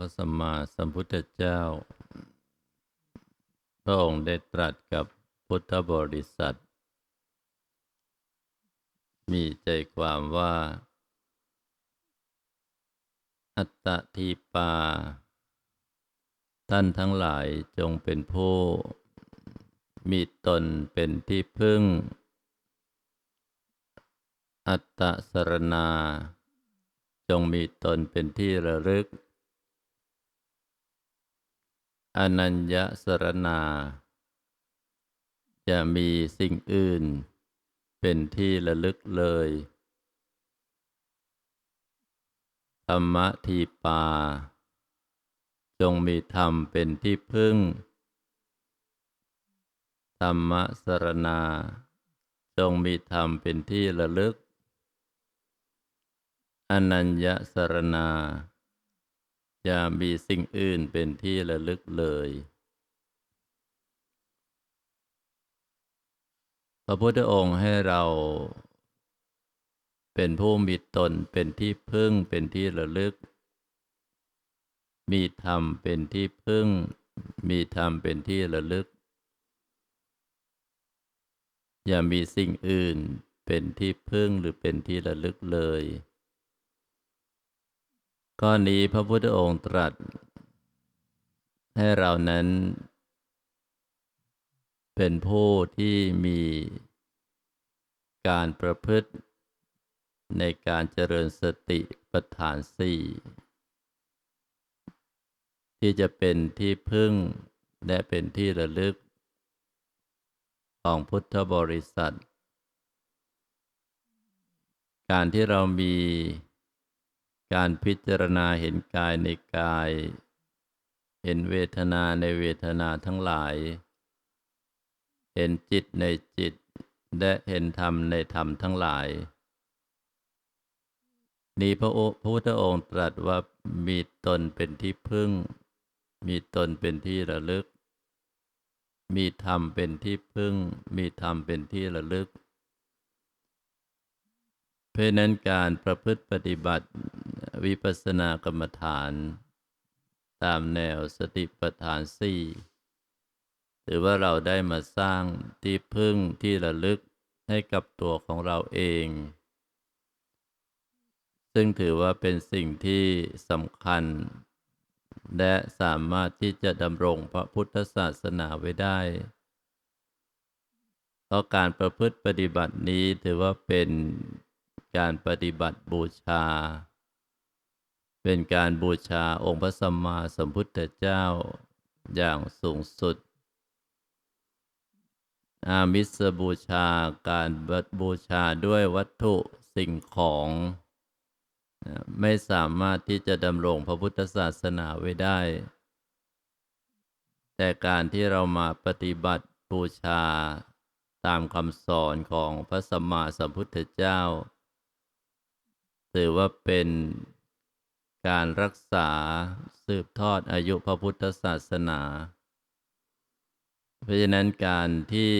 พระสัมมาสัมพุทธเจ้า พระองค์ได้ตรัสกับพุทธบริษัท มีใจความว่า อัตตทีปา ท่านทั้งหลายจงเป็นผู้ มีตนเป็นที่พึ่ง อัตตสรณา จงมีตนเป็นที่ระลึก อนัญญสรณา จะมีสิ่งอื่น เป็นที่ระลึกเลย ธรรมทีปา จงมีธรรมเป็นที่พึ่ง ธรรมสรณา จงมีธรรมเป็นที่ระลึก อนัญญสรณา อย่ามีสิ่งอื่นเป็นที่ระลึกเลย พระพุทธองค์ให้เราเป็นผู้มีตนเป็นที่พึ่งเป็นที่ระลึก มีธรรมเป็นที่พึ่ง มีธรรมเป็นที่ระลึก อย่ามีสิ่งอื่นเป็นที่พึ่งหรือเป็นที่ระลึกเลย ข้อนี้พระพุทธองค์ตรัส ให้เรานั้น เป็นผู้ที่มีการประพฤติในการเจริญสติปัฏฐานสี่ที่จะเป็นที่พึ่งและเป็นที่ระลึก ของพุทธบริษัท การที่เรามี การพิจารณาเห็นกายในกาย เห็นเวทนาในเวทนาทั้งหลาย เห็นจิตในจิต และเห็นธรรมในธรรมทั้งหลาย นี้พระพุทธองค์ตรัสว่ามีตนเป็นที่พึ่ง มีตนเป็นที่ระลึก มีธรรมเป็นที่พึ่ง มีธรรมเป็นที่ระลึก ราะนั้นการประพฤติปฏิบัติวิปัสสนากรรมฐาน ตามแนวสติปัฏฐานสี่ถือว่าเราได้มาสร้างที่พึ่งที่ระลึกให้กับตัวของเราเอง ซึ่งถือว่าเป็นสิ่งที่สำคัญ และสามารถที่จะดำรงพระพุทธศาสนาไว้ได้เพราะการประพฤติปฏิบัตินี้ถือว่าเป็น การปฏิบัติบูชา เป็นการบูชาองค์พระสัมมาสัมพุทธเจ้าอย่างสูงสุด อามิสบูชาการบับูชาด้วยวัตถุสิ่งของไม่สามารถที่จะดำรงพระพุทธศาสนาไว้ได้ แต่การที่เรามาปฏิบัติบูชาตามคำสอนของพระสัมมาสัมพุทธเจ้า ถือว่าเป็นการรักษาสืบทอดอายุพระพุทธศาสนา เพราะฉะนั้นการที่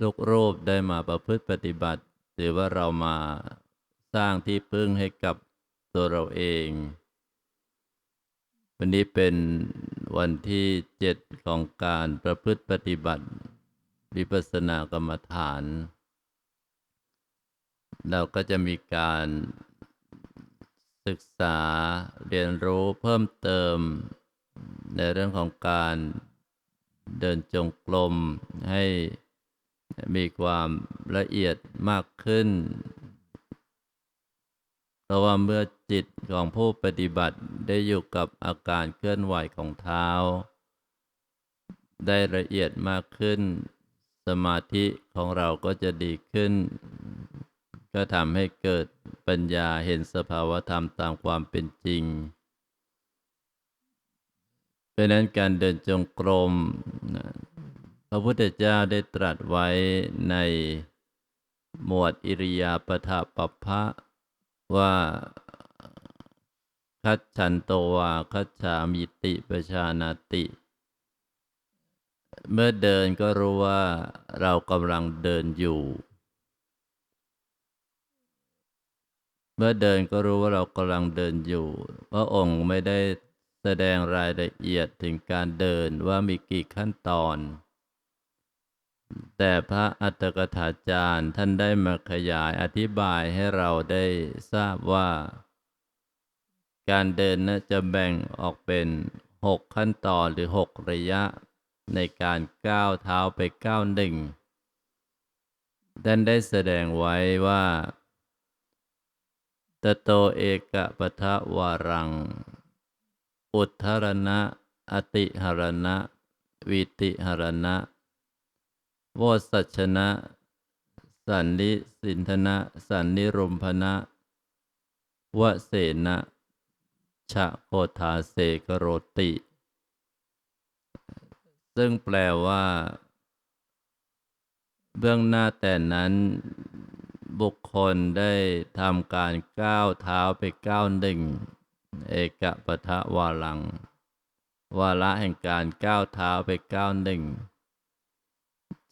ทุกรูปได้มาประพฤติปฏิบัติ ถือว่าเรามาสร้างที่พึ่งให้กับตัวเราเอง วันนี้เป็นวันที่เจ็ดของการประพฤติปฏิบัติวิปัสสนากรรมฐาน เราก็จะมีการศึกษาเรียนรู้เพิ่มเติม ในเรื่องของการเดินจงกรมให้มีความละเอียดมากขึ้น เพราะว่าเมื่อจิตของผู้ปฏิบัติได้อยู่กับอาการเคลื่อนไหวของเท้า ได้ละเอียดมากขึ้น สมาธิของเราก็จะดีขึ้น ก็ทำให้เกิดปัญญาเห็นสภาวธรรมตามความเป็นจริงเพราะนั้นการเดินจงกรมพระพุทธเจ้าได้ตรัสไว้ในหมวดอิริยาปถะปัปพะว่าคัจฉันโตวาคัจฉามิติประชานาติ เมื่อเดินก็รู้ว่าเรากำลังเดินอยู่ เมื่อเดินก็รู้ว่าเรากำลังเดินอยู่ พระองค์ไม่ได้แสดงรายละเอียดถึงการเดินว่ามีกี่ขั้นตอน แต่พระอัตถกถาจารย์ท่านได้มาขยายอธิบายให้เราได้ทราบว่า การเดินนะจะแบ่งออกเป็นหกขั้นตอนหรือหกระยะในการก้าวเท้าไปก้าวหนึ่งท่านได้แสดงไว้ว่า ตโตเอกปทะวารัง อุทธรณะ อติหรณะ วิติหรณะโวสัชนะ สันนิสินธนะ สันนิรมพนะวเสนะชะโคทาเสกโรติ ซึ่งแปลว่า เบื้องหน้าแต่นั้น บุคคลได้ทำการก้าวเท้าไปก้าวหนึ่ง เอกปทะวาลัง วาระแห่งการก้าวเท้าไปก้าวหนึ่ง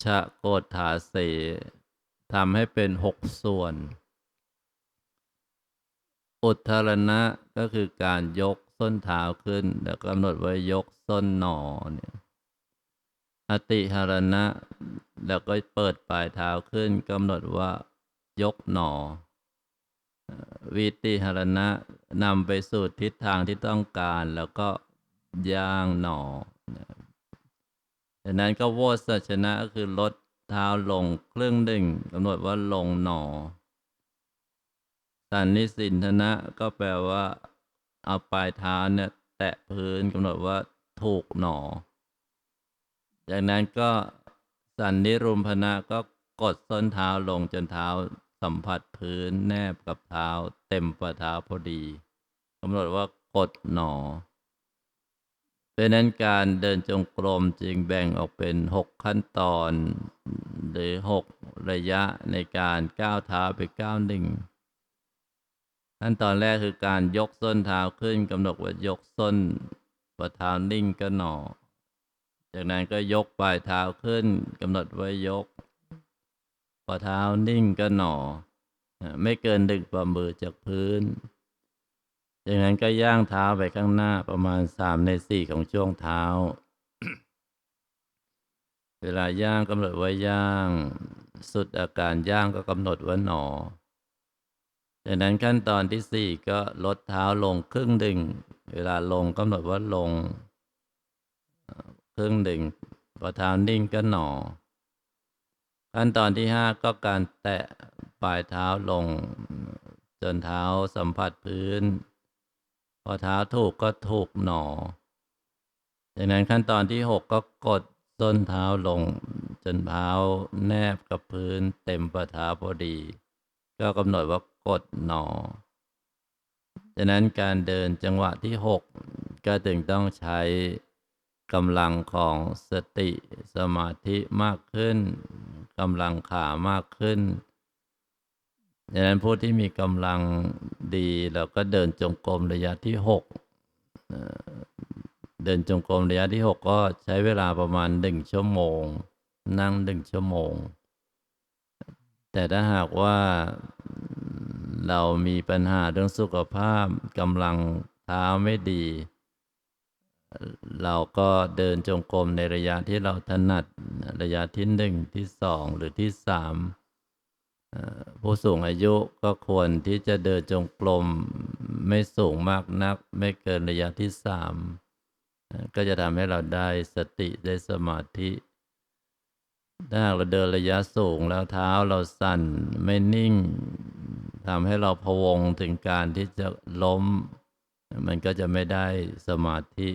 ชะโกฏาเสทำให้เป็นหกส่วน อุทธรณะก็คือการยกส้นเท้าขึ้นแล้วกำหนดไว้ยกส้นหนอเนี่ยอติหรณะ แล้วก็เปิดปลายเท้าขึ้นกำหนดว่า ยกหนอ วิติหรณะนำไปสู่ทิศทางที่ต้องการแล้วก็ย่างหนอดังนั้นก็โวสัชนะก็คือลดเท้าลงครึ่งหนึ่งกำหนดว่าลงหนอ สันนิสินธนะก็แปลว่า เอาปลายเท้าเนี่ยแตะพื้นกำหนดว่าถูกหนอ จากนั้นก็สันนิรุมพนะก็กดส้นเท้าลงจนเท้า สัมผัสพื้นแนบกับเท้า เต็มฝ่าเท้าพอดีกำหนดว่ากดหนอเป็นนั้นการเดินจงกรมจึงแบ่งออกเป็นหกขั้นตอน หรือหกระยะในการก้าวเท้าไปก้าวหนึ่งขั้นตอนแรกคือการยกส้นเท้าขึ้นกำหนดว่ายกส้นฝ่าเท้านิ่งก็หนอ จากนั้นก็ยกปลายเท้าขึ้นกำหนดไว้ยก ฝ่าเท้านิ่งก็หนอ ไม่เกินดึงฝ่ามือจากพื้นจากนั้นก็ย่างเท้าไปข้างหน้าประมาณสามในสี่ของช่วงเท้า เวลาย่างกำหนดไว้ย่าง สุดอาการย่างก็กำหนดว่าหนอจากนั้นขั้นตอนที่สี่ก็ลดเท้าลงครึ่งดึง เวลาลงกำหนดว่าลง ครึ่งดึงพอเท้านิ่งก็หนอ ขั้นตอนที่ห้าก็การแตะปลายเท้าลง จนเท้าสัมผัสพื้น พอเท้าถูกก็ถูกหนอจากนั้นขั้นตอนที่หกก็กดส้นเท้าลง จนเท้าแนบกับพื้นเต็มประท้าพอดี ก็กำหนดว่ากดหนอจากนั้นการเดินจังหวะที่หกก็ถึงต้องใช้ กำลังของสติสมาธิมากขึ้นกำลังขามากขึ้นดังนั้นผู้ที่มีกำลังดีเราก็เดินจงกรมระยะที่หกเดินจงกรมระยะที่หกก็ใช้เวลาประมาณหนึ่งชั่วโมง นั่งหนึ่งชั่วโมง แต่ถ้าหากว่าเรามีปัญหาเรื่องสุขภาพกำลังเท้าไม่ดี เราก็เดินจงกรมในระยะที่เราถนัดระยะที่หนึ่งที่สองหรือที่สามผู้สูงอายุก็ควรที่จะเดินจงกรมไม่สูงมากนัก ไม่เกินระยะที่สามก็จะทำให้เราได้สติได้สมาธิถ้าเราเดินระยะสูงแล้วเท้าเราสั่นไม่นิ่งทำให้เราพวงถึงการที่จะล้ม มันก็จะไม่ได้สมาธิ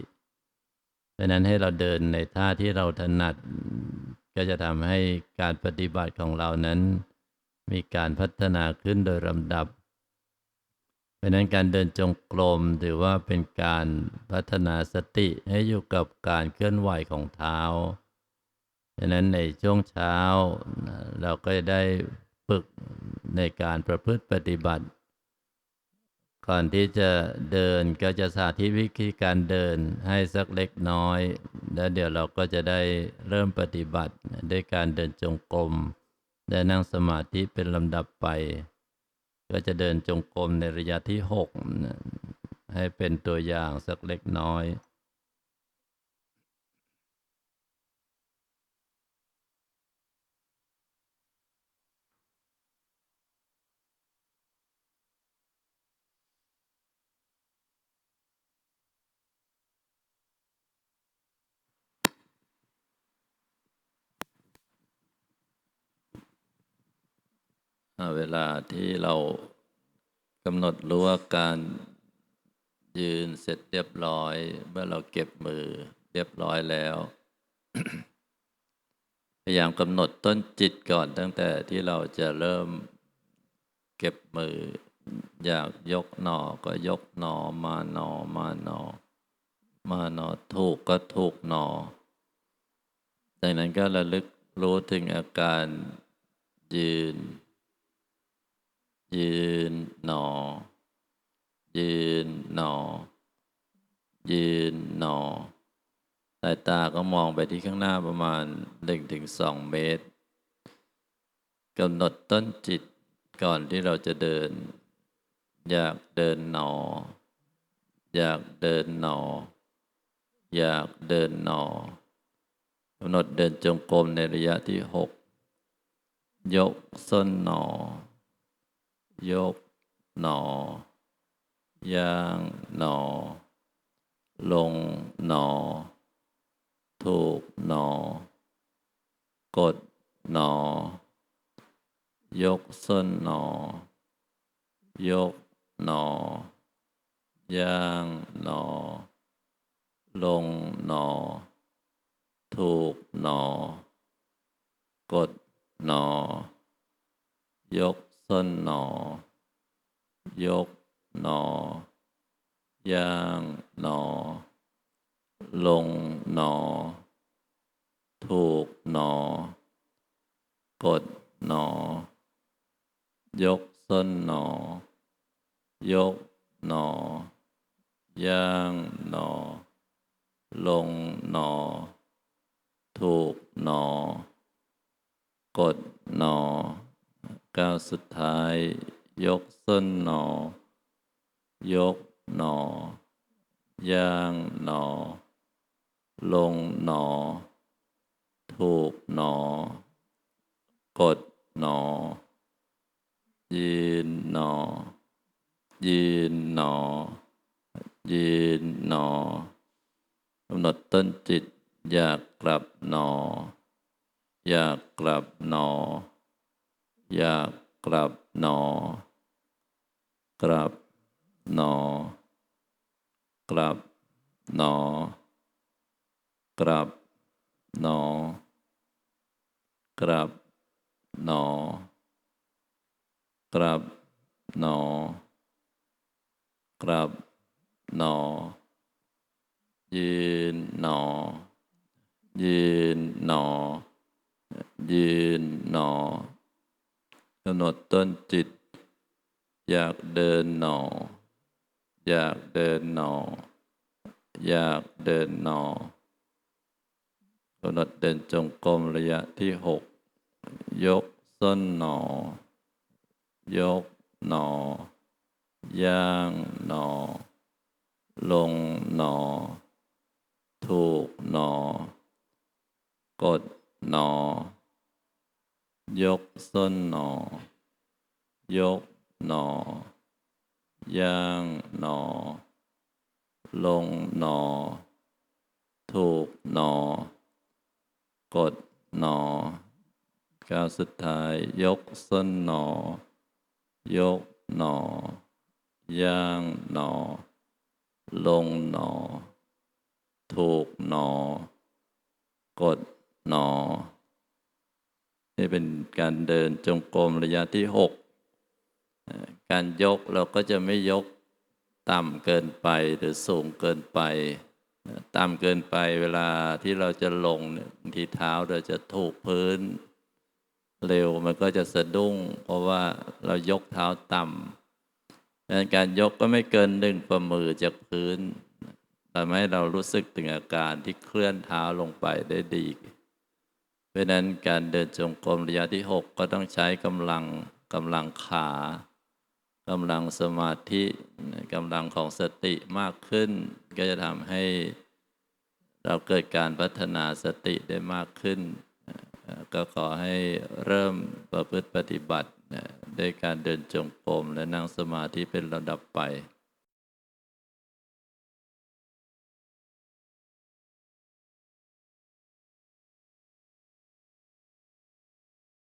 ดังนั้นให้เราเดินในท่าที่เราถนัด ก็จะทำให้การปฏิบัติของเรานั้น มีการพัฒนาขึ้นโดยลำดับ เพราะนั้นการเดินจงกรมถือว่าเป็นการพัฒนาสติให้อยู่กับการเคลื่อนไหวของเท้าดังนั้นในช่วงเช้าเราก็จะได้ฝึกในการประพฤติปฏิบัติ ก่อนที่จะเดินก็จะสาธิตวิธีการเดินให้สักเล็กน้อย แล้วเดี๋ยวเราก็จะได้เริ่มปฏิบัติด้วยการเดินจงกรมและนั่งสมาธิเป็นลำดับไป ก็จะเดินจงกรมในระยะที่หกให้เป็นตัวอย่างสักเล็กน้อย เวลาที่เรากำหนดรู้ว่าการยืนเสร็จเรียบร้อย เมื่อเราเก็บมือเรียบร้อยแล้ว พยายามกำหนดต้นจิตก่อนตั้งแต่ที่เราจะเริ่มเก็บมือ อยากยกหนอก็ยกหนอมาหนอมาหนอ มาหนอถูกก็ถูกหนอดังนั้นก็ระลึกรู้ถึงอาการยืน ยืนหนอ ยืนหนอ ยืนหนอ สายตาก็มองไปที่ข้างหน้าประมาณหนึ่งถึงสองเมตรกำหนดต้นจิตก่อนที่เราจะเดิน อยากเดินหนอ อยากเดินหนอ อยากเดินหนอกำหนดเดินจงกรมในระยะที่หกยกส้นหนอ ยก หนอย่าง หนอ ลง หนอ ถูก หนอ กด หนอ ยกส้นหนอ ยก หนอย่างหนอ ลงหนอ ถูกหนอ กดหนอ ยก ส้นหนอ ยกหนอย่างหนอ ลงหนอ ถูกหนอ กดหนอ ยกส้นหนอ ยกหนอย่างหนอ ลงหนอ ถูกหนอ กดหนอ ก้าวสุดท้าย ยกส้นหนอ ยกหนอย่างหนอ ลงหนอ ถูกหนอ กดหนอ ยืนหนอ ยืนหนอ ยืนหนอกำหนดต้นจิตอยากกลับหนอ อยากกลับหนอ อยากกลับหนอ กลับหนอ กลับหนอ กลับหนอ กลับหนอ กลับหนอ กลับหนอ ยืนหนอ ยืนหนอ ยืนหนอำหนดต้นจิต อยากเดินหนอ อยากเดินหนอ อยากเดินหนอกำหนดเดินจงกรมระยะที่หกยกส้นหนอ ยกหนอย่างหนอ ลงหนอ ถูกหนอ กดหนอ ยกส้นหนอ ยกหนอย่างหนอ ลงหนอ ถูกหนอ กดหนอก้าวสุดท้าย ยกส้นหนอ ยกหนอย่างหนอ ลงหนอ ถูกหนอ กดหนอ นี่เป็นการเดินจงกรมระยะที่หก การยกเราก็จะไม่ยกต่ำเกินไปหรือสูงเกินไป ต่ำเกินไปเวลาที่เราจะลงเนี่ยบางทีเท้าเราจะถูกพื้น เร็วมันก็จะสะดุ้ง เพราะว่าเรายกเท้าต่ำดังนั้นการยกก็ไม่เกินหนึ่งฝ่ามือจากพื้นทำให้เรารู้สึกถึงอาการที่เคลื่อนเท้าลงไปได้ดี เพราะนั้นการเดินจงกรมระยะที่หกก็ต้องใช้กำลังกำลังขา กำลังสมาธิกำลังของสติมากขึ้น ก็จะทำให้เราเกิดการพัฒนาสติได้มากขึ้น ก็ขอให้เริ่มประพฤติปฏิบัติได้วยการเดินจงกรมและนั่งสมาธิเป็นระดับไป